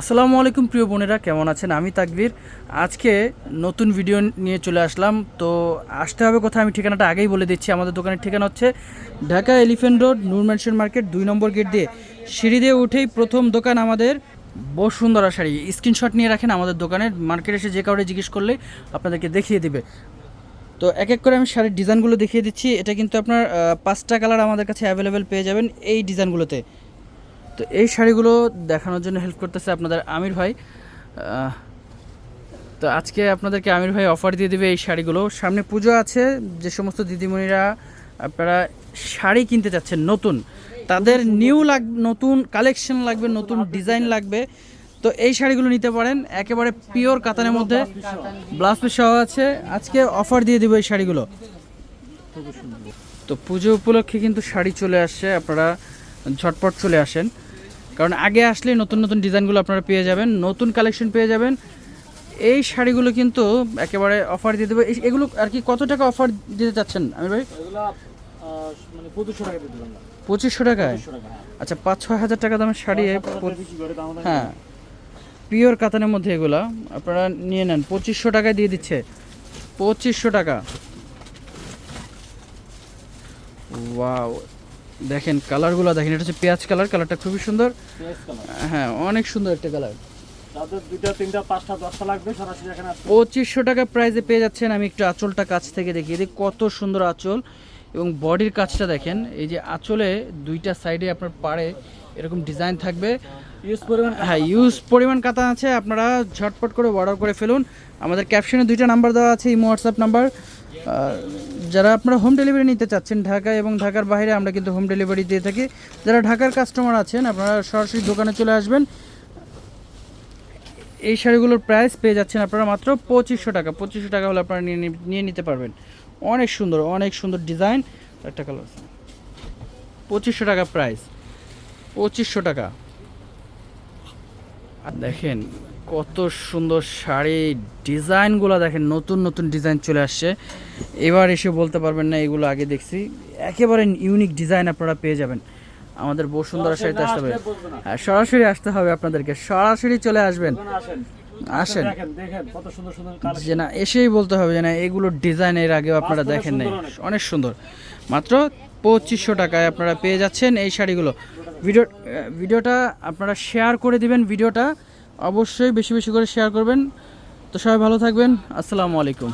আসসালামু আলাইকুম, প্রিয় বোনেরা, কেমন আছেন? আমি তাকবীর। আজকে নতুন ভিডিও নিয়ে চলে আসলাম। তো আসতে হবে কোথায়? আমি ঠিকানাটা আগেই বলে দিচ্ছি। আমাদের দোকানের ঠিকানা হচ্ছে Dhaka elephant road, Noor mansion market, দুই নম্বর গেট দিয়ে। সিঁড়ি দিয়ে উঠেই প্রথম দোকান আমাদের বসুন্ধরা শাড়ি। স্ক্রিনশট নিয়ে রাখেন আমাদের দোকানের। মার্কেটে এসে যে কাউরে জিজ্ঞেস করলে আপনাদেরকে দেখিয়ে দিবে। তো এক এক করে আমি শাড়ির ডিজাইনগুলো দেখিয়ে দিচ্ছি। এটা কিন্তু আপনার পাঁচটা কালার আমাদের কাছে অ্যাভেলেবেল পেয়ে যাবেন এই ডিজাইনগুলোতে। তো এই শাড়িগুলো দেখানোর জন্য হেল্প করতেছে আপনাদের আমির ভাই। তো আজকে আপনাদেরকে আমির ভাই অফার দিয়ে দেবে এই শাড়িগুলো। সামনে পুজো আছে, যে সমস্ত দিদিমণিরা আপনারা শাড়ি কিনতে চাচ্ছেন নতুন, তাদের নিউ লাগ, নতুন কালেকশন লাগবে, নতুন ডিজাইন লাগবে। তো এই শাড়িগুলো নিতে পারেন, একেবারে পিওর কাতানের মধ্যে। ব্লাউজ পিস সহ আছে। আজকে অফার দিয়ে দেবো এই শাড়িগুলো। তো পুজো উপলক্ষে কিন্তু শাড়ি চলে আসছে, আপনারা ঝটপট চলে আসেন। কারণ আগে আসলে নতুন নতুন ডিজাইনগুলো আপনারা পেয়ে যাবেন নতুন কালেকশন পেয়ে যাবেন। এই শাড়িগুলো কিন্তু একেবারে অফার দিয়ে দেবে। এগুলো আর কি কত টাকা অফার দিতে চাচ্ছেন আমি ভাই? মানে পঁচিশশো টাকায় হ্যাঁ। আচ্ছা পাঁচ ছয় হাজার টাকা দামের শাড়ি হ্যাঁ। পিওর কাতানের মধ্যে এগুলা। আপনারা নিয়ে নেন। পঁচিশশো টাকায় দিয়ে দিচ্ছে। পঁচিশশো টাকা। ওয়াও। দেখেন কালারগুলো দেখেন এটা হচ্ছে পেঁয়াজ কালার কালারটা খুবই সুন্দর। হ্যাঁ অনেক সুন্দর একটা কালার। পঁচিশশো টাকা প্রাইসে পেয়ে যাচ্ছেন আমি একটু আঁচলটা কাছ থেকে দেখি। এদিকে কত সুন্দর আঁচল। এবং বডির কাজটা দেখেন এই যে আঁচলে দুইটা সাইডে আপনার পাড়ে এরকম ডিজাইন থাকবে। ইউজ পরিমাণ হ্যাঁ ইউজ পরিমাণ কাতা আছে আপনারা ঝটপট করে অর্ডার করে ফেলুন। আমাদের ক্যাপশনে দুইটা নাম্বার দেওয়া আছে ইমো হোয়াটসঅ্যাপ নাম্বার যারা আপনারা হোম ডেলিভারি নিতে চাচ্ছেন ঢাকা এবং ঢাকার বাইরে আমরা কিন্তু হোম ডেলিভারি দিয়ে থাকি। যারা ঢাকার কাস্টমার আছেন আপনারা সরাসরি দোকানে চলে আসবেন। এই শাড়িগুলোর প্রাইস পেয়ে যাচ্ছেন আপনারা মাত্র পঁচিশশো টাকা। পঁচিশশো টাকা হলে আপনারা নিয়ে নিয়ে নিতে পারবেন। অনেক সুন্দর অনেক সুন্দর ডিজাইন। একটা কালার পঁচিশশো টাকা প্রাইস পঁচিশশো টাকা। আর দেখেন কত সুন্দর শাড়ি ডিজাইনগুলো দেখেন নতুন নতুন ডিজাইন চলে আসছে। এবার এসে বলতে পারবেন না এগুলো আগে দেখছি। একেবারে ইউনিক ডিজাইন আপনারা পেয়ে যাবেন। আমাদের বসুন্ধরা শাড়িতে আসতে হবে। হ্যাঁ সরাসরি আসতে হবে আপনাদেরকে। সরাসরি চলে আসবেন। আসেন। যে না এসেই বলতে হবে যে না এগুলো ডিজাইন এর আগেও আপনারা দেখেন নাই। অনেক। সুন্দর। মাত্র পঁচিশশো টাকায় আপনারা পেয়ে যাচ্ছেন এই শাড়িগুলো। ভিডিও ভিডিওটা আপনারা শেয়ার করে দিবেন ভিডিওটা অবশ্যই বেশি বেশি করে শেয়ার করবেন। তো সবাই ভালো থাকবেন। আসসালামু আলাইকুম।